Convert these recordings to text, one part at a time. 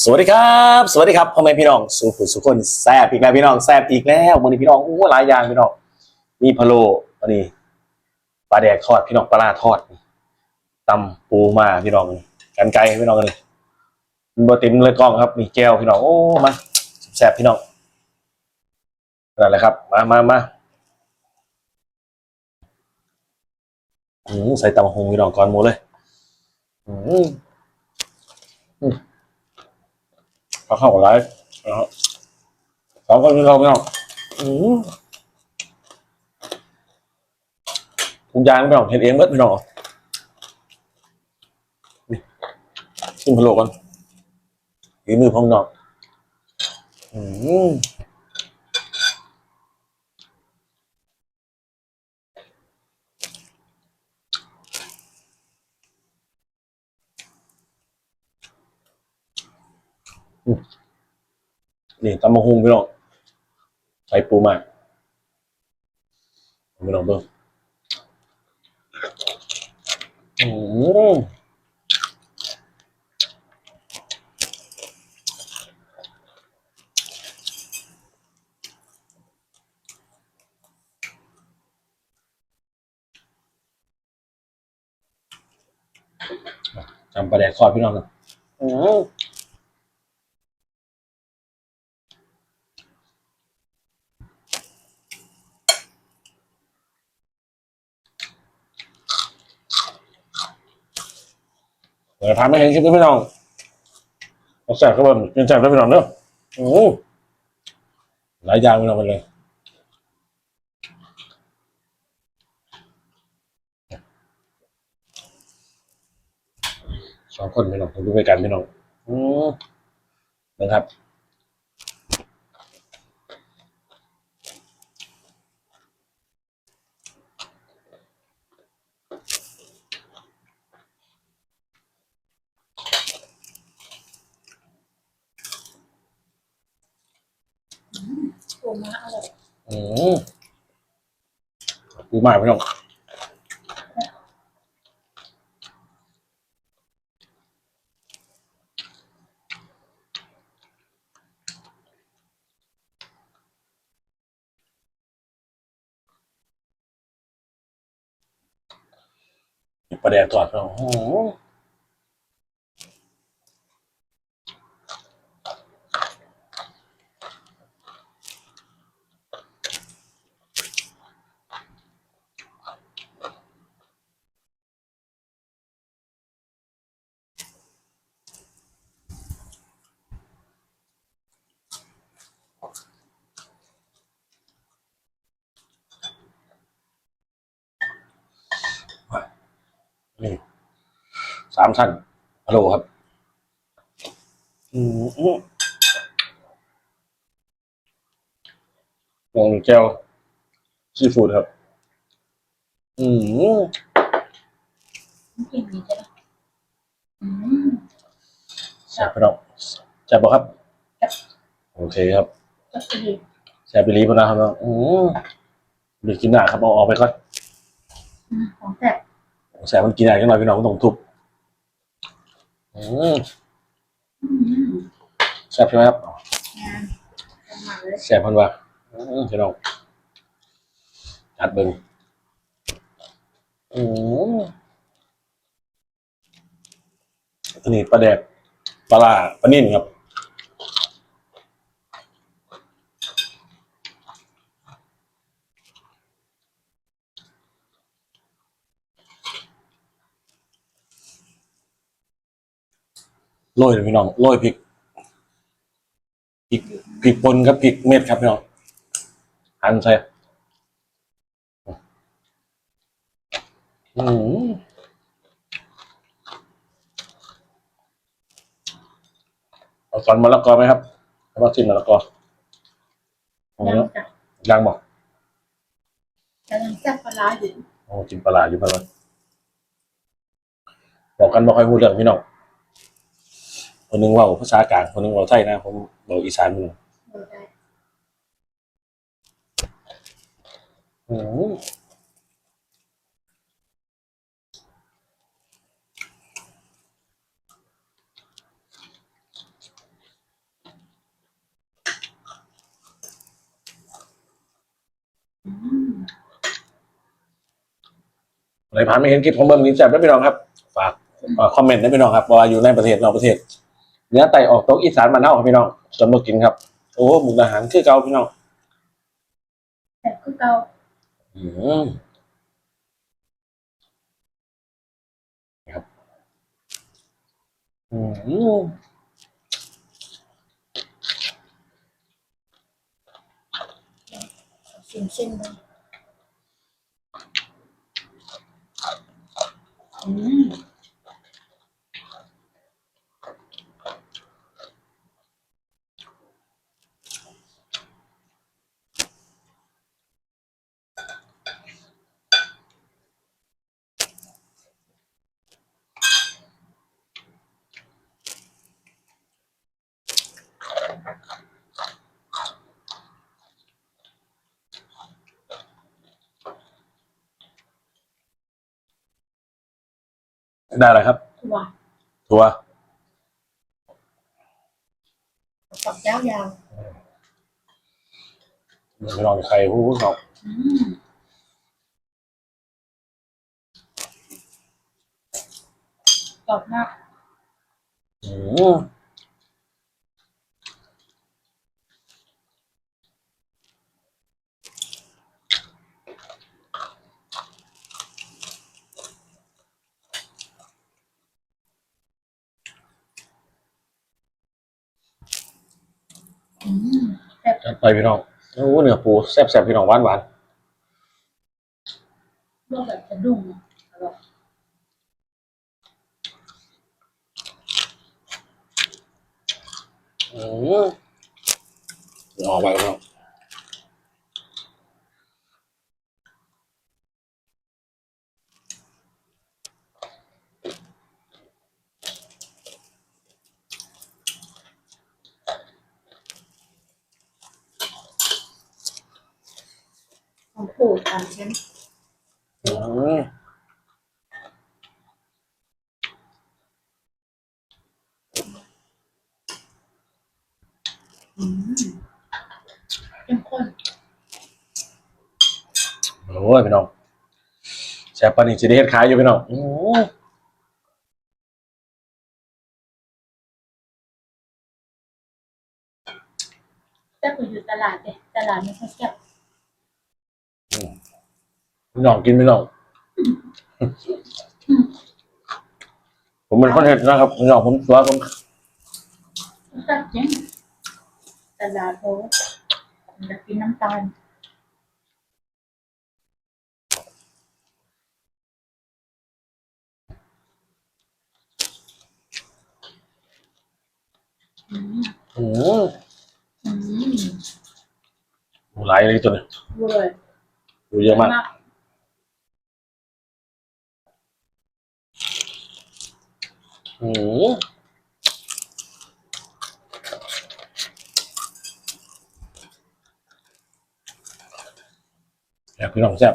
สวัสดีครับ สวัสดีครับพ่อแม่พี่น้องสุขุสุขคนแซ่บอีกแล้วพี่น้องแซ่บอีกแล้ววันนี้พี่น้องโอ้หลายอย่างพี่น้องมีพะโล้อันนี้ปลาแดกทอดพี่น้องปลาร้าทอดตำปูมาพี่น้องกันไก่พี่น้องเลยมันบะเต็มเลยกล้องครับมีแก้วพี่น้องโอ้มาแซ่บพี่น้องนั่นแหละครับ มามามาใส่ตำหงพี่น้องก่อนหมูเลย อืม เขาเข้ากับไลฟ์นะครับสองคนนี้เราไม่ต้องอืมทุกอย่างไม่ต้องเห็นเองเบิดไม่ต้องนี่ขึ้นพะโล้กันฝีมือพองนอกอืม นี่ตำมะฮุงพี่น้องใส่ปูมากพี่น้องเบิ่งอืมจำปลาแดกทอดพี่น้องนะอืม เดี๋ยวทำให้เห็นคลิปด้วยพี่น้องเราแซ่บก็แบบกินแซ่บด้วยพี่น้องเด้ออืมหลายอย่างพี่น้องไปเลยสองคนพี่น้องผมดูไปกันพี่น้องอือนะครับ ปูม้าอร่อยอืมปูใหม่พี่น้องประเดี๋ยวตรวจพี่น้องโอ้โหนี่สามชั้นฮัลโหลครับ อืมอืมมองแก้วซีฟู้ดครับ อืมไม่กินนี้ใช่ไหมอืมแซ่บไปน้องแซ่บปะครับ โอเคครับก็คือแซ่บไปรีบนะครับน้องอืมเดี๋ยวกินหน้าครับเอาออกไปก่อนอืมของแซ่บ แซ่บมันกินอะไรกันหน่อยพี่น้องต้องทุบ อืมแซ่บใช่ไหมครับแซ่บพันว่าอืมพี่น้องจัดเบิ้งอืมอันนี้ปลาแดกปลาปลานิ่นครับ โรยเลยพี่น้องโรยพริกพริกพริกป่นกับพริกเม็ดครับพี่น้องหั่นใส่อืมเอาซอนมะละกอไหมครับแล้วก็ชิ้นมะละกอโอ้ยังเนาะจ้ะยังบอกกำลังแซ่บปลาร้าอยู่โอ้กินปลาร้าอยู่พะเลยบอกกันบอกให้พูดเรื่องพี่น้อง คนนึงว่าภาษากลางคนนึงว่าไทยนะผมบอกอีสานมึงอะไรผ่านไม่เห็นคลิปของเบิ้มนี้จับได้ไปลองครับ ฝากคอมเมนต์ได้พี่น้องครับว่าอยู่ในประเทศนอกประเทศ เนื้อไต่ออกโต๊ะอีสานมานเน่าครับพี่น้องส่วนมากินครับ โอ้หมุกอาหารคือเก่าพี่น้องแซ่บคือเก่าอืมครับอืมชิมชิมเลยอืม ได้แล้วครับถั่วทัวฝักยาวพี่น้องใครผู้ผู้ชอบๆอืมกรอบมาก อืมอืมแซ่บ จัด ไปพี่น้องโอ้เนื้อปูแซ่บๆพี่น้องหวานหวานลวกแบบสะดุ้งอะอร่อยๆอืมเดี๋ยวออกไปพี่น้อ งของปู่ตามฉันอืมอืมเข้มข้นโอ้ยพี่น้องแซ่บปานนี้จะได้เฮ็ดขายอยู่พี่น้องอืมแซ่บกว่าอยู่ตลาดเลยตลาดไม่ค่อยแซ่บ พี่น้องกินพี่น้อง ผมเป็นคนเฮ็ดนะครับพี่น้องผมตัวผมแซ่บจริงตลาดโอ้มันจะกินน้ำตาลอืมอืมอืมหลายเลยตัวนี้เว้ย ดูเยอะมาก อืมแซ่บพี่น้องแซ่บ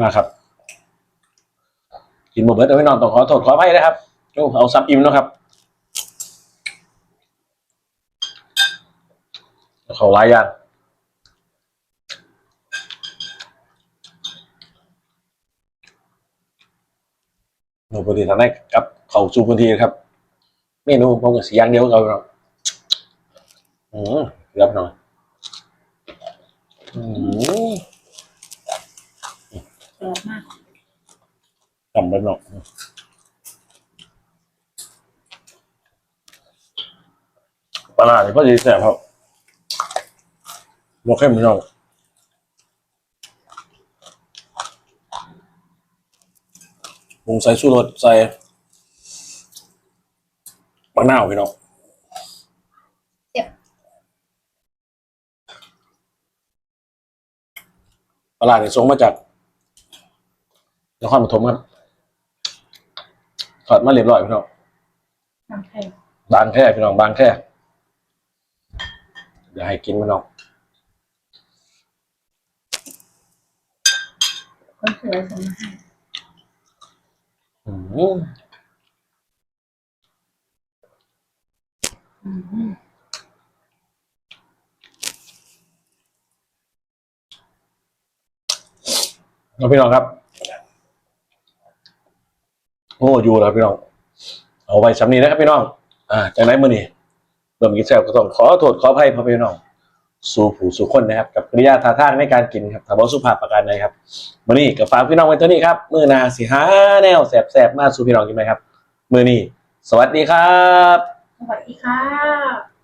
มากครับ กินหมดเบิร์ดเอาพี่น้องต้องขอโทษขออภัยนะครับโอ้เอาซับอิ่มเนาะครับเขาหลายอย่าง นูพอดีทำได้กับ เขาสู่พื้นที่ครับเมนูผมก็สีอย่างเดียวกับเราอืมรับหน่อยอืมกรอบมากจำเป็นหรอกปลาร้าเนี่ยพอดีแซ่บครับโมเข้มพี่น้อง ปรุงใส่ชูรสใส่มะนาวพี่น้องเจ็บปลาร้าเนี่ยส่งมาจากนครปฐมครับถอดมาเรียบร้อยพี่น้องน้ำไข่บางแค่พี่น้องบางแค่เดี๋ยวให้กินพี่น้องคนสวยส่งมาให้ เอาพี่น้องครับ โอ้อยู่แล้วพี่น้อง เอาไว้สำนีนะครับพี่น้อง อ่าจากนั้นมื่อนี้เริ่มกินแซ่บก็ต้องขอโทษขออภัยพ่อพี่น้อง สู่ผู้สู่คนนะครับ กับกริยาท่าทางในการกินครับถ้าบ่สุภาพประการใดครับมื้อนี้ก็ฝากพี่น้องไว้เท่านี้ครับมือนาสิหาแนวแสบแสบมาสู่พี่น้องกินไหมครับ มือนี้ สวัสดีครับ สวัสดีค่ะ